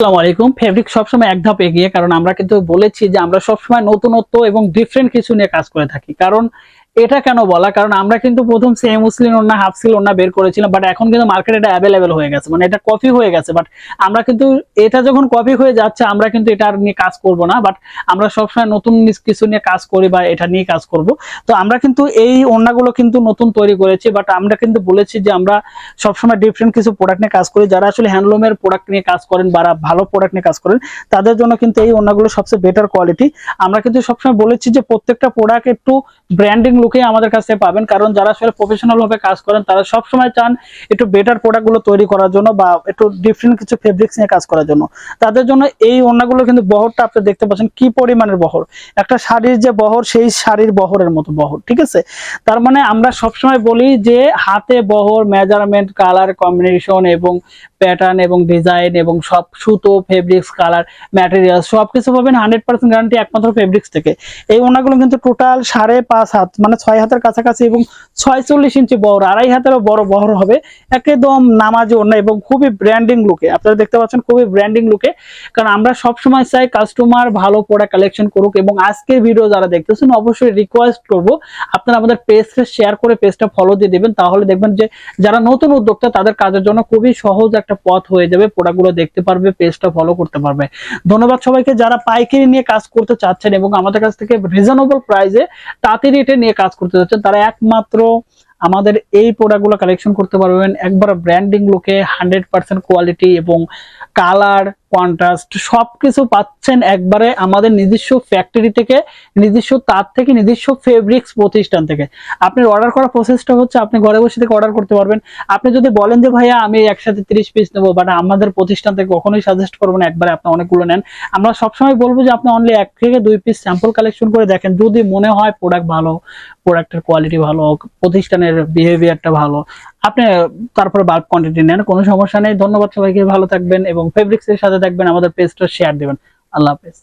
আসসালামু আলাইকুম। ফেব্রিক সবসময় এক ধাপ এগিয়ে, কারণ আমরা কিন্তু বলেছি যে আমরা সবসময় নতুনত্ব এবং ডিফারেন্ট কিছু নিয়ে কাজ করে থাকি। কারণ এটা কেন বলা? কারণ আমরা কিন্তু প্রথম সেম মুসলিম ওন্না হাফ সিল ওন্না বের করেছিলাম বাট এখন কিন্তু মার্কেটে এটা অ্যাভেলেবেল হয়ে গেছে। মানে এটা কপি হয়ে গেছে বাট আমরা কিন্তু এটা যখন কপি হয়ে যাচ্ছে, আমরা কিন্তু এটা নিয়ে কাজ করব না বাট আমরা সবসময় নতুন কিছু নিয়ে কাজ করি বা এটা নিয়ে কাজ করব। তো আমরা কিন্তু এই ওন্নাগুলো কিন্তু নতুন তৈরি করেছি বাট আমরা কিন্তু বলেছি যে আমরা সবসময় ডিফারেন্ট কিছু প্রোডাক্ট নিয়ে কাজ করি। যারা আসলে হ্যান্ডলুমের প্রোডাক্ট নিয়ে কাজ করেন বা ভালো প্রোডাক্ট নিয়ে কাজ করেন, তাদের জন্য কিন্তু এই ওন্নাগুলো সবচেয়ে বেটার কোয়ালিটি আমরা কিন্তু সবসময় বলেছি যে প্রত্যেকটা প্রোডাক্ট একটু ব্র্যান্ডিং আমাদের কাছে পাবেন। কারণ যারা আসলে প্রফেশনাল ভাবে কাজ করেন, তারা সবসময় চান একটু বেটার প্রোডাক্টগুলো তৈরি করার জন্য বা একটু ডিফারেন্ট কিছু ফেব্রিক্স নিয়ে কাজ করার জন্য। তাদের জন্য এই ওন্নাগুলো কিন্তু বহরটা আপনি দেখতে পাচ্ছেন কি পরিমাণের বহর। একটা শাড়ির যে বহর, সেই শাড়ির বহরের মতো বহর, ঠিক আছে? তার মানে আমরা সবসময় বলি যে হাতে বহর মেজারমেন্ট কালার কম্বিনেশন এবং প্যাটার্ন এবং ডিজাইন এবং সব সুতো ফেব্রিক্স কালার ম্যাটেরিয়াল সবকিছু পাবেন হান্ড্রেড পার্সেন্ট গ্যারান্টি একমাত্র ফেব্রিক্স থেকে। এই ওনাগুলো কিন্তু টোটাল সাড়ে পাঁচ হাত মানে ছয় হাতের কাছাকাছি এবং ছয়চল্লিশ ইঞ্চি বহর আড়াই হাতেরও বড় বহর হবে। একদম নামাজি ওনা এবং খুবই ব্র্যান্ডিং লুকে আপনারা দেখতে পাচ্ছেন খুবই ব্র্যান্ডিং লুকে কারণ আমরা সবসময় চাই কাস্টমার ভালো প্রোডাক্ট কালেকশন করুক এবং আজকের ভিডিও যারা দেখতেছেন অবশ্যই রিকোয়েস্ট করব, আপনারা আমাদের পেজকে শেয়ার করে পেজটা ফলো দিয়ে দিবেন। তাহলে দেখবেন যে যারা নতুন উদ্যোক্তা তাদের কাজের জন্য খুবই সহজ পথ হয়ে যাবে প্রোডাক্টগুলো দেখতে পারবে পেজটা ফলো করতে পারবে। ধন্যবাদ সবাইকে, যারা পাইকারি নিয়ে কাজ করতে চাচ্ছেন এবং আমাদের কাছ থেকে রিজনেবল প্রাইসে তাঁতি রেটে নিয়ে কাজ করতে চাচ্ছেন, তারা একমাত্র আমাদের এই প্রোডাক্টগুলো কালেকশন করতে পারবেন। একবার ব্র্যান্ডিং লোকে হান্ড্রেড পার্সেন্ট কোয়ালিটি এবং কালার কন্ট্রাস্ট সবকিছু পাচ্ছেন একবারে আমাদের নিজস্ব ফ্যাক্টরি থেকে, নিজস্ব তার থেকে, নিজস্ব ফেব্রিক্স প্রতিষ্ঠান থেকে। আপনি অর্ডার করার প্রসেসটা হচ্ছে আপনি ঘরে বসে থেকে অর্ডার করতে পারবেন। আপনি যদি বলেন যে, ভাইয়া, আমি একসাথে তিরিশ পিস নেব বাট আমাদের প্রতিষ্ঠান থেকে কখনোই সাজেস্ট করব না, একবারে আপনি অনেকগুলো নেন। আমরা সবসময় বলব যে, আপনি অনলি এক থেকে দুই পিস স্যাম্পল কালেকশন করে দেখেন। যদি মনে হয় প্রোডাক্ট ভালো প্রোডাক্টের কোয়ালিটি ভালো প্রতিষ্ঠানের বিহেভিয়ারটা ভালো আপনি তারপরে বাল্ক কোয়ান্টিটি নেন, কোনো সমস্যা নেই। ধন্যবাদ সবাইকে, ভালো থাকবেন এবং ফেব্রিক্সের সাথে থাকবেন, আমাদের পেজটা শেয়ার দেবেন। আল্লাহ হাফেজ।